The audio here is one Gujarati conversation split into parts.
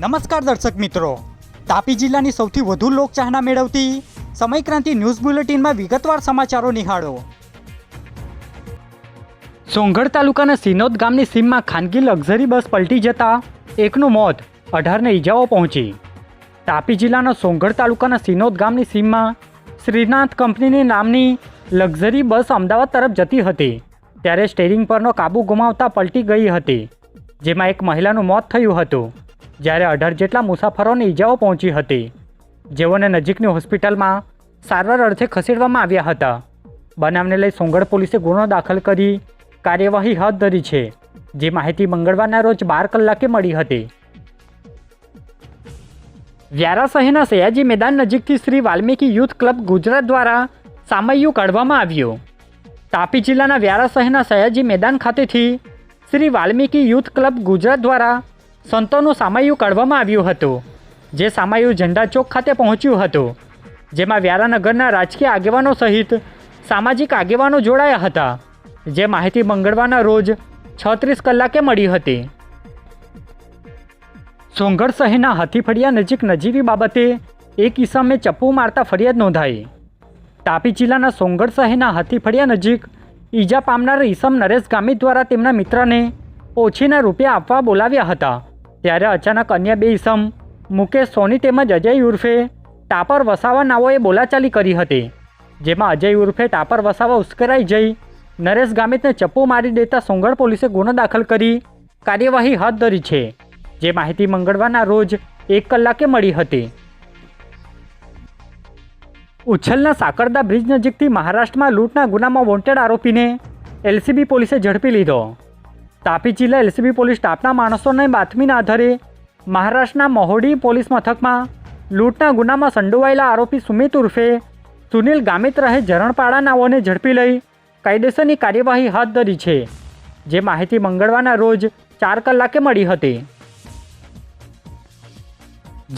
નમસ્કાર દર્શક મિત્રો. તાપી જિલ્લાની સૌથી વધુ લોકચાહના મેળવતી સમયક્રાંતિ ન્યૂઝ બુલેટિનમાં વિગતવાર સમાચારો નિહાળો. સોંગઢ તાલુકાના સિનોદ ગામની સીમમાં ખાનગી લક્ઝરી બસ પલટી જતા એકનું મોત, અઢારને ઈજાઓ પહોંચી. તાપી જિલ્લાના સોંગઢ તાલુકાના સિનોદ ગામની સીમમાં શ્રીનાથ કંપનીની નામની લક્ઝરી બસ અમદાવાદ તરફ જતી હતી. ત્યારે સ્ટેરિંગ પરનો કાબુ ગુમાવતા પલટી ગઈ હતી, જેમાં એક મહિલાનું મોત થયું હતું. જ્યારે અઢાર જેટલા મુસાફરોને ઈજાઓ પહોંચી હતી, જેઓને નજીકની હોસ્પિટલમાં સારવાર અર્થે ખસેડવામાં આવ્યા હતા. બનાવને લઈ સોંગઢ પોલીસે ગુનો દાખલ કરી કાર્યવાહી હાથ ધરી છે, જે માહિતી મંગળવારના રોજ બાર કલાકે મળી હતી. વ્યારા શહેરના સયાજી મેદાન નજીકથી શ્રી વાલ્મીકી યુથ ક્લબ ગુજરાત દ્વારા સામયુ કાઢવામાં આવ્યું. તાપી જિલ્લાના વ્યારા શહેરના સયાજી મેદાન ખાતેથી શ્રી વાલ્મીકી યુથ ક્લબ ગુજરાત દ્વારા સંતોનું સામૈયું કાઢવામાં આવ્યું હતું, જે સામૈયું ઝંડા ચોક ખાતે પહોંચ્યું હતું, જેમાં વ્યારાનગરના રાજકીય આગેવાનો સહિત સામાજિક આગેવાનો જોડાયા હતા, જે માહિતી મંગળવારના રોજ છત્રીસ કલાકે મળી હતી. સોંગઢ શહેરના હાથીફળિયા નજીક નજીવી બાબતે એક ઈસમે ચપ્પુ મારતા ફરિયાદ નોંધાઈ. તાપી જિલ્લાના સોંગઢ શહેરના હાથીફળિયા નજીક ઈજા પામનાર ઈસમ નરેશ ગામિત દ્વારા તેમના મિત્રને ઓછીના રૂપિયા આપવા બોલાવ્યા હતા. ત્યારે અચાનક અન્ય બે ઈસમ, મુકેશ સોની તેમજ અજય ઉર્ફે ટાપર વસાવા નાઓએ બોલાચાલી કરી હતી, જેમાં અજય ઉર્ફે ટાપર વસાવા ઉશ્કેરાઈ જઈ, નરેશ ગામિતને ચપ્પુ મારી દેતા સોંગળ પોલીસે ગુનો દાખલ કરી કાર્યવાહી હાથ ધરી છે, જે માહિતી મંગળવારના રોજ એક કલાકે મળી હતી. ઉછલના સાકરદા બ્રિજ નજીકથી મહારાષ્ટ્રમાં લૂંટના ગુનામાં વોન્ટેડ આરોપીને એલસીબી પોલીસે ઝડપી લીધો. તાપી જિલ્લા એલસીબી પોલીસ સ્ટાફના માણસોને બાતમીના આધારે મહારાષ્ટ્રના મહોડી પોલીસ મથકમાં લૂંટના ગુનામાં સંડોવાયેલા આરોપી સુમિત ઉર્ફે સુનિલ ગામિત રહે ઝરણપાડા નાઓને ઝડપી લઈ કાયદેસરની કાર્યવાહી હાથ ધરી છે, જે માહિતી મંગળવારના રોજ ચાર કલાકે મળી હતી.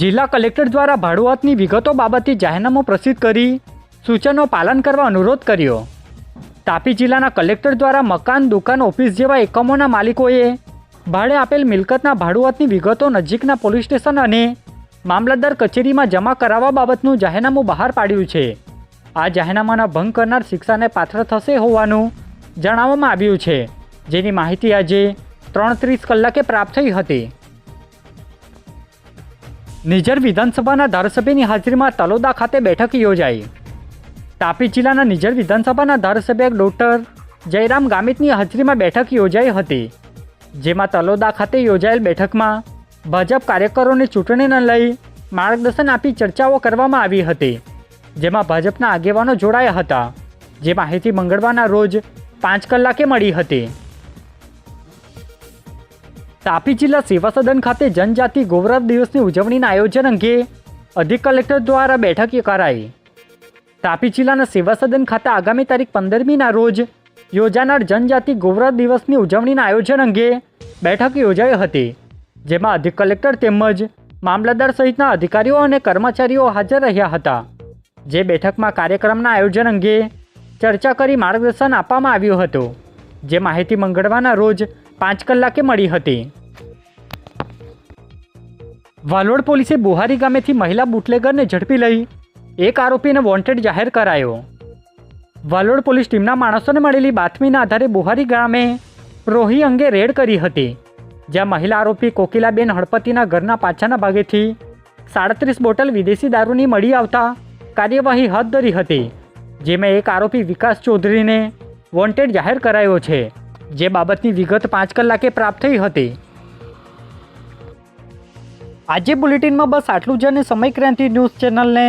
જિલ્લા કલેક્ટર દ્વારા ભાડુઆતની વિગતો બાબતે જાહેરનામું પ્રસિદ્ધ કરી સૂચનો પાલન કરવા અનુરોધ કર્યો. તાપી જિલ્લાના કલેક્ટર દ્વારા મકાન, દુકાન, ઓફિસ જેવા એકમોના માલિકોએ ભાડે આપેલ મિલકતના ભાડુઆતની વિગતો નજીકના પોલીસ સ્ટેશન અને મામલતદાર કચેરીમાં જમા કરાવવા બાબતનું જાહેરનામું બહાર પાડ્યું છે. આ જાહેરનામાના ભંગ કરનાર શિક્ષાને પાત્ર થશે હોવાનું જણાવવામાં આવ્યું છે. જેની માહિતી આજે ત્રણ ત્રીસ કલાકે પ્રાપ્ત થઈ હતી. નિઝર વિધાનસભાના ધારાસભ્યની હાજરીમાં તલોદા ખાતે બેઠક યોજાઈ. તાપી જિલ્લાના નિઝર વિધાનસભાના ધારાસભ્ય ડોક્ટર જયરામ ગામિતની હાજરીમાં બેઠક યોજાઈ હતી, જેમાં તલોદા ખાતે યોજાયેલ બેઠકમાં ભાજપ કાર્યકરોને ચૂંટણીને લઈ માર્ગદર્શન આપી ચર્ચાઓ કરવામાં આવી હતી, જેમાં ભાજપના આગેવાનો જોડાયા હતા, જે માહિતી મંગળવારના રોજ પાંચ કલાકે મળી હતી. તાપી જિલ્લા સેવા સદન ખાતે જનજાતિ ગૌરવ દિવસની ઉજવણીના આયોજન અંગે અધિક કલેક્ટર દ્વારા બેઠક કરાઈ તાપી જિલ્લાના સેવા સદન ખાતે આગામી તારીખ પંદરમીના રોજ યોજાનાર જનજાતિ ગૌરવ દિવસની ઉજવણીના આયોજન અંગે બેઠક યોજાઈ હતી, જેમાં અધિક કલેક્ટર તેમજ મામલતદાર સહિતના અધિકારીઓ અને કર્મચારીઓ હાજર રહ્યા હતા. જે બેઠકમાં કાર્યક્રમના આયોજન અંગે ચર્ચા કરી માર્ગદર્શન આપવામાં આવ્યું હતું, જે માહિતી મંગળવારના રોજ પાંચ કલાકે મળી હતી. વાલોડ પોલીસે બુહારી ગામેથી મહિલા બુટલેગરને ઝડપી લઈ એક આરોપીને વોન્ટેડ જાહેર કરાયો. વાલોડ પોલીસ ટીમના માણસોને મળેલી બાતમીના આધારે બુહારી ગામે રોહી અંગે રેડ કરી હતી, જ્યાં મહિલા આરોપી કોકિલાબેન હળપતિના ઘરના પાછળના ભાગેથી સાડત્રીસ બોટલ વિદેશી દારૂની મળી આવતા કાર્યવાહી હાથ ધરી હતી, જેમાં એક આરોપી વિકાસ ચૌધરીને વોન્ટેડ જાહેર કરાયો છે, જે બાબતની વિગત પાંચ કલાકે પ્રાપ્ત થઈ હતી. આજે બુલેટિનમાં બસ આટલું જ અને સમય ક્રાંતિ ન્યૂઝ ચેનલને